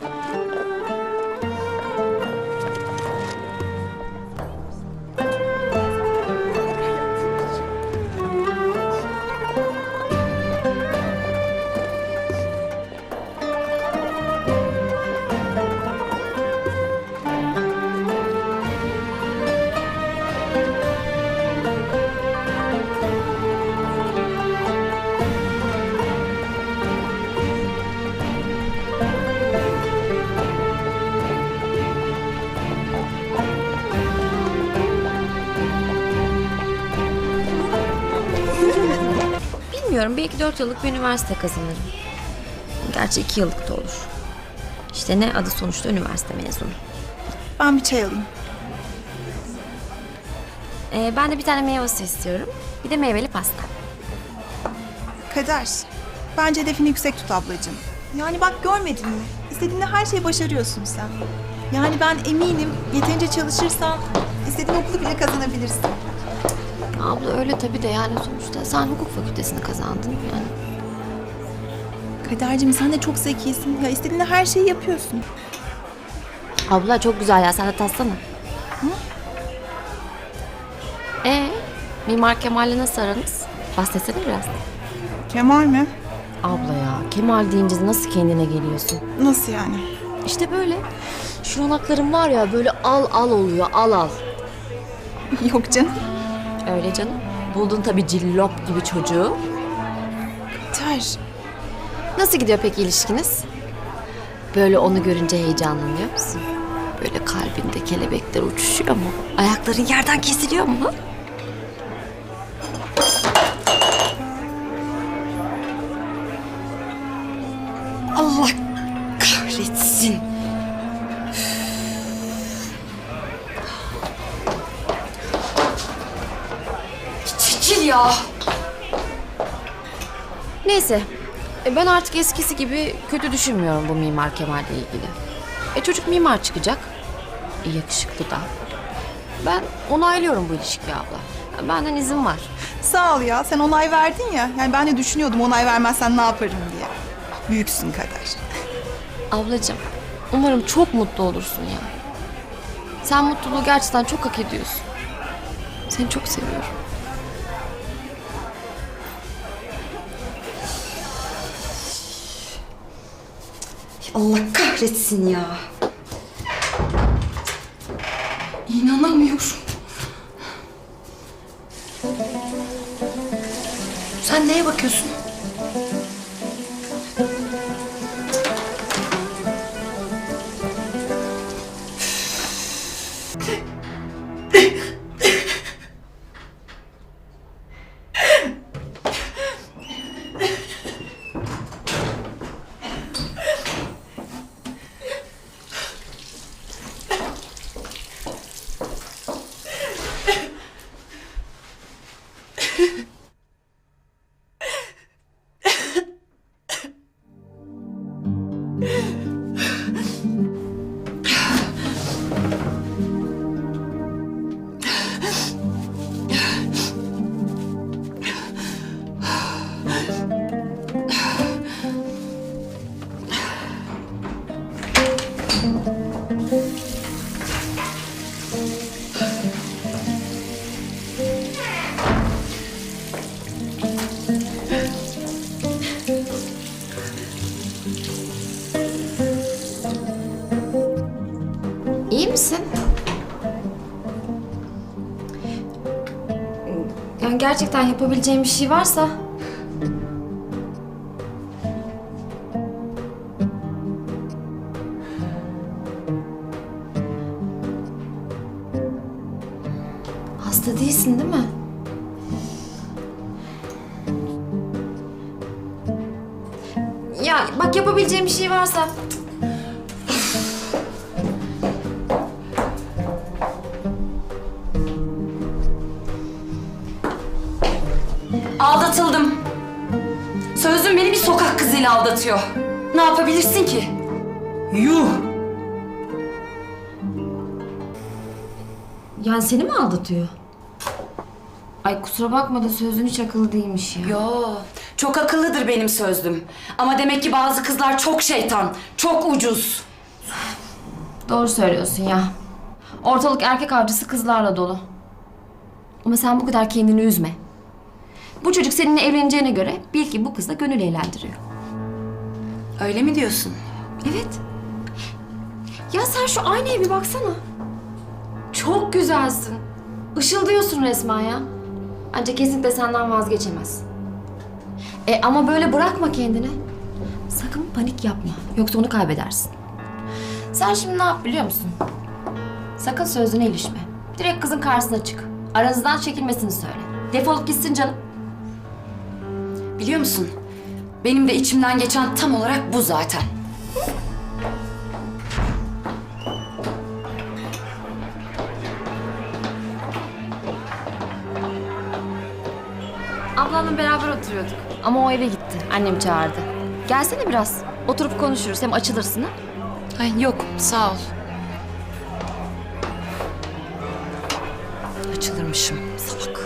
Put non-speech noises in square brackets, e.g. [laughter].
了。Bilmiyorum belki dört yıllık bir üniversite kazanırım. Gerçi iki yıllık da olur. İşte ne adı sonuçta üniversite mezunu. Ben bir çay alayım. Ee, ben de bir tane meyve suyu istiyorum. Bir de meyveli pasta. Kader. Bence hedefini yüksek tut ablacığım. Yani bak görmedin mi? İstediğinde her şeyi başarıyorsun sen. Yani ben eminim yeterince çalışırsan istediğin okulu bile kazanabilirsin. Abla öyle tabii de yani sonuçta sen hukuk fakültesini kazandın yani. Kadercim sen de çok zekisin. Ya istediğinde her şeyi yapıyorsun. Abla çok güzel ya sen de tatsana. Ee, Mimar Kemal'le nasıl aranız? Bahsetsene biraz. Kemal mi? Abla ya Kemal deyince nasıl kendine geliyorsun? Nasıl yani? İşte böyle. Şu yanaklarım var ya böyle al al oluyor al al. [laughs] Yok canım. Öyle canım. Buldun tabii cillop gibi çocuğu. Kader. Nasıl gidiyor peki ilişkiniz? Böyle onu görünce heyecanlanıyor musun? Böyle kalbinde kelebekler uçuşuyor mu? Ayakların yerden kesiliyor mu? Allah ya. Neyse. e, Ben artık eskisi gibi kötü düşünmüyorum bu Mimar Kemal'le ilgili. E çocuk mimar çıkacak. E, yakışıklı da. Ben onaylıyorum bu ilişkiyi abla. Benden izin var. Sağ ol ya. Sen onay verdin ya. Yani ben de düşünüyordum onay vermezsen ne yaparım diye. Büyüksün Kader. Ablacığım, umarım çok mutlu olursun ya. Sen mutluluğu gerçekten çok hak ediyorsun. Seni çok seviyorum. Allah kahretsin ya. İnanamıyorum. Sen neye bakıyorsun? İyi [laughs] misin? Yani gerçekten yapabileceğim bir şey varsa... Hasta değilsin değil mi? Ya bak yapabileceğim bir şey varsa aldatıyor. Ne yapabilirsin ki? Yuh! Yani seni mi aldatıyor? Ay kusura bakma da sözün hiç akıllı değilmiş ya. Yo, çok akıllıdır benim sözlüm. Ama demek ki bazı kızlar çok şeytan, çok ucuz. Doğru söylüyorsun ya. Ortalık erkek avcısı kızlarla dolu. Ama sen bu kadar kendini üzme. Bu çocuk seninle evleneceğine göre bil ki bu kız da gönül eğlendiriyor. Öyle mi diyorsun? Evet. Ya sen şu aynaya bir baksana. Çok güzelsin. Işıldıyorsun resmen ya. Ancak kesinlikle senden vazgeçemez. E ama böyle bırakma kendini. Sakın panik yapma. Yoksa onu kaybedersin. Sen şimdi ne yap biliyor musun? Sakın sözüne ilişme. Direkt kızın karşısına çık. Aranızdan çekilmesini söyle. Defolup gitsin canım. Biliyor musun? Benim de içimden geçen tam olarak bu zaten. Ablamla beraber oturuyorduk. Ama o eve gitti. Annem çağırdı. Gelsene biraz. Oturup konuşuruz. Hem açılırsın ha. Ay yok sağ ol. Açılırmışım salak.